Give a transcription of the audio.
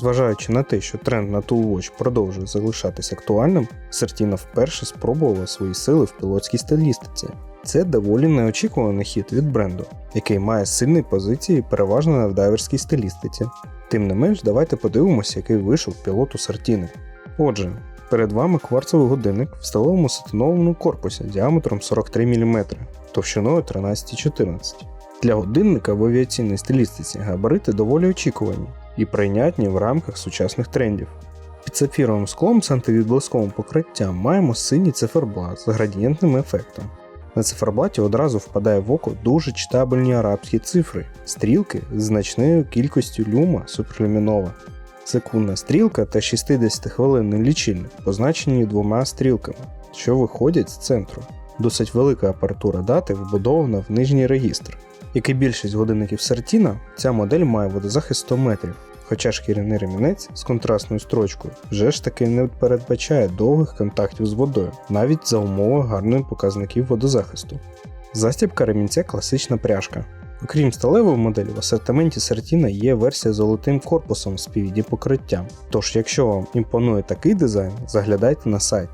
Зважаючи на те, що тренд на Toolwatch продовжує залишатись актуальним, Certina вперше спробувала свої сили в пілотській стилістиці. Це доволі неочікуваний хід від бренду, який має сильні позиції переважно на дайверській стилістиці. Тим не менш, давайте подивимося, який вийшов пілот у Certina. Отже, перед вами кварцевий годинник в сталевому сатинованому корпусі діаметром 43 мм, товщиною 13,14. Для годинника в авіаційній стилістиці габарити доволі очікувані і прийнятні в рамках сучасних трендів. Під сапфіровим склом з антивідблисковим покриттям маємо синій циферблат з градієнтним ефектом. На циферблаті одразу впадає в око дуже читабельні арабські цифри, стрілки з значною кількістю люма суперлюмінова. Секундна стрілка та 60-хвилинний лічильник позначені двома стрілками, що виходять з центру. Досить велика апаратура дати вбудована в нижній регістр. Як і більшість годинників Certina, ця модель має водозахист 100 метрів, хоча шкіряний ремінець з контрастною строчкою вже ж таки не передбачає довгих контактів з водою, навіть за умови гарних показників водозахисту. Застібка ремінця класична пряжка. Окрім сталевої моделі, в асортименті Certina є версія з золотим корпусом з PVD. Тож, якщо вам імпонує такий дизайн, заглядайте на сайт.